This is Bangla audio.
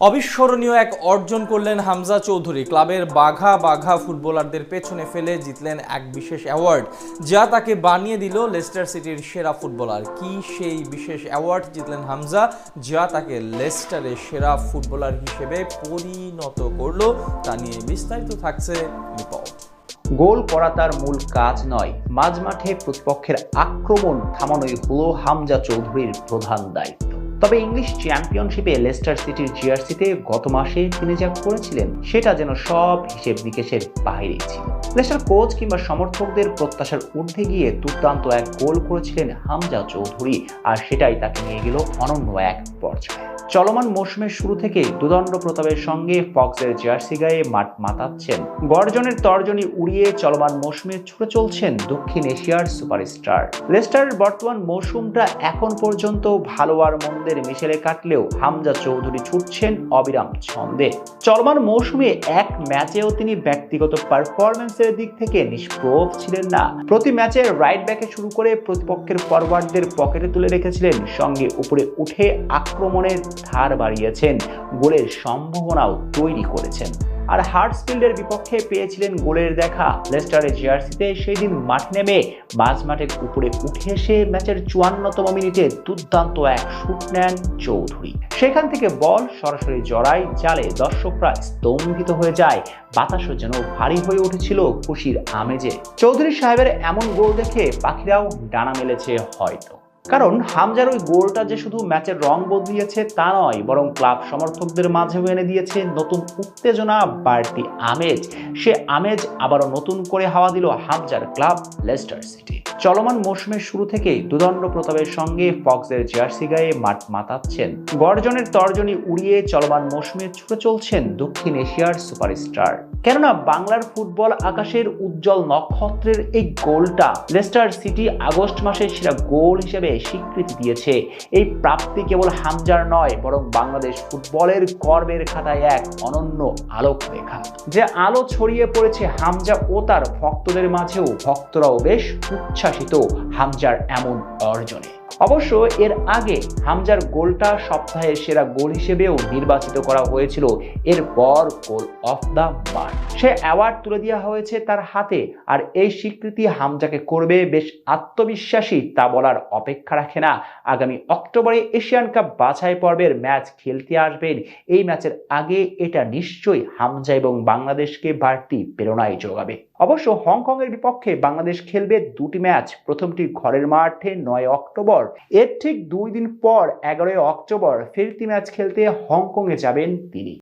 অবিস্মরণীয় এক অর্জন করলেন হামজা চৌধুরী। ক্লাবের বাঘা বাঘা ফুটবলারদের পেছনে ফেলে জিতলেন এক বিশেষ অ্যাওয়ার্ড। যা তাকে বানিয়ে দিল লেস্টার সিটির সেরা ফুটবলার। কি সেই বিশেষ অ্যাওয়ার্ড জিতলেন হামজা? যা তাকে লেস্টারের সেরা ফুটবলার হিসেবে পরিণত করল। তা নিয়ে বিস্তারিত থাকছে গোল করা তার মূল কাজ নয়। মাঝমাঠে প্রতিপক্ষের আক্রমণ থামানোই হলো হামজা চৌধুরীর প্রধান দায়িত্ব। তবে ইংলিশ চ্যাম্পিয়নশিপে লেস্টার সিটির জিআরসিতে গত মাসে তিনি যা করেছিলেন, সেটা যেন সব হিসেব নিকেশের বাইরেই ছিল। লেস্টার কোচ কিংবা সমর্থকদের প্রত্যাশার ঊর্ধ্বে গিয়ে দুর্দান্ত এক গোল করেছিলেন হামজা চৌধুরী, আর সেটাই তাকে নিয়ে গেল অনন্য এক পর্যায়ে। চলমান মৌসুমের শুরু থেকে দুদণ্ড প্রতাপের সঙ্গে ফক্সের জার্সি গায়ে মাঠ মাতাচ্ছেন। গর্জনের তর্জনী উড়িয়ে চলমান মৌসুমে ছুটে চলছেন দক্ষিণ এশিয়ার সুপারস্টার। লেস্টারের বর্তমান মৌসুমটা এখন পর্যন্ত ভালো আর মন্দের মিশেলে কাটলেও হামজা চৌধুরী ছুটছেন অবিরাম ছন্দে। চলমান মৌসুমে এক ম্যাচেও তিনি ব্যক্তিগত পারফরমেন্সের দিক থেকে নিষ্প্রভ ছিলেন না। প্রতি ম্যাচে রাইট ব্যাকে শুরু করে প্রতিপক্ষের ফরওয়ার্ডদের পকেটে তুলে রেখেছিলেন, সঙ্গে উপরে উঠে আক্রমণের ধার বাড়িয়েছেন, গোলের সম্ভাবনাও তৈরি করেছেন। আর হার্টসফিল্ডের বিপক্ষে পেয়েছিলেন গোলের দেখা। লেস্টারের জার্সিতে সেই দিন মাঠ নেমে মাঝ মাঠের উপরে উঠে এসে ম্যাচের চুয়ান্নতম মিনিটে দুর্দান্ত এক শুট নেন চৌধুরী। সেখান থেকে বল সরাসরি জড়ায়, জালে দর্শকরা স্তম্ভিত হয়ে যায়। বাতাসও যেন ভারী হয়ে উঠেছিল খুশির আমেজে। চৌধুরী সাহেবের এমন গোল দেখে পাখিরাও ডানা মেলেছে হয়তো। কারণ হামজার ওই গোলটা যে শুধু ম্যাচের রং বদলিয়েছে তা নয়, বরং ক্লাব সমর্থকদের মাঝেও এনে দিয়েছে নতুন উত্তেজনা, বাড়তি আমেজ। সে আমেজ আবারও নতুন করে হাওয়া দিল হামজার ক্লাব লেস্টার সিটি। চলমান মৌসুমের শুরু থেকেই দুদণ্ড প্রতাপের সঙ্গে ফক্সের জার্সি গায়ে মাঠ মাতাচ্ছেন। গর্জনের তর্জনী উড়িয়ে চলমান মৌসুমে ছুটে চলছেন দক্ষিণ এশিয়ার সুপারস্টার। কেননা বাংলার ফুটবল আকাশের উজ্জ্বল নক্ষত্রের এই গোলটা লেস্টার সিটি আগস্ট মাসের সেরা গোল হিসেবে স্বীকৃতি দিয়েছে। এই প্রাপ্তি কেবল হামজার নয়, বরং বাংলাদেশ ফুটবলের গর্বের খাতায় এক অনন্য আলোক রেখা যে আলো ছড়িয়ে পড়েছে হামজা ও তার ভক্তদের মাঝেও, ভক্তরাও বেশ উচ্ছ্বাসিত হামজার এমন অর্জনে। অবশ্য এর আগে হামজার গোলটা সপ্তাহের সেরা গোল হিসেবেও নির্বাচিত করা হয়েছিল, এরপর গোল অফ দ্য মাঠ সে অ্যাওয়ার্ড তুলে দেওয়া হয়েছে তার হাতে। আর এই স্বীকৃতি হামজাকে করবে বেশ আত্মবিশ্বাসী তা বলার অপেক্ষা রাখে না। আগামী অক্টোবরে এশিয়ান কাপ বাছাই পর্বের ম্যাচ খেলতে আসবেন। এই ম্যাচের আগে এটা নিশ্চয়ই হামজা এবং বাংলাদেশকে বাড়তি প্রেরণায় যোগাবে। অবশ্য হংকংয়ের বিপক্ষে বাংলাদেশ খেলবে দুটি ম্যাচ। প্রথমটি ঘরের মাঠে নয় অক্টোবর। এর ঠিক দুই দিন পর এগারোই অক্টোবর ফিরতি ম্যাচ খেলতে হংকংয়ে যাবেন তিনি।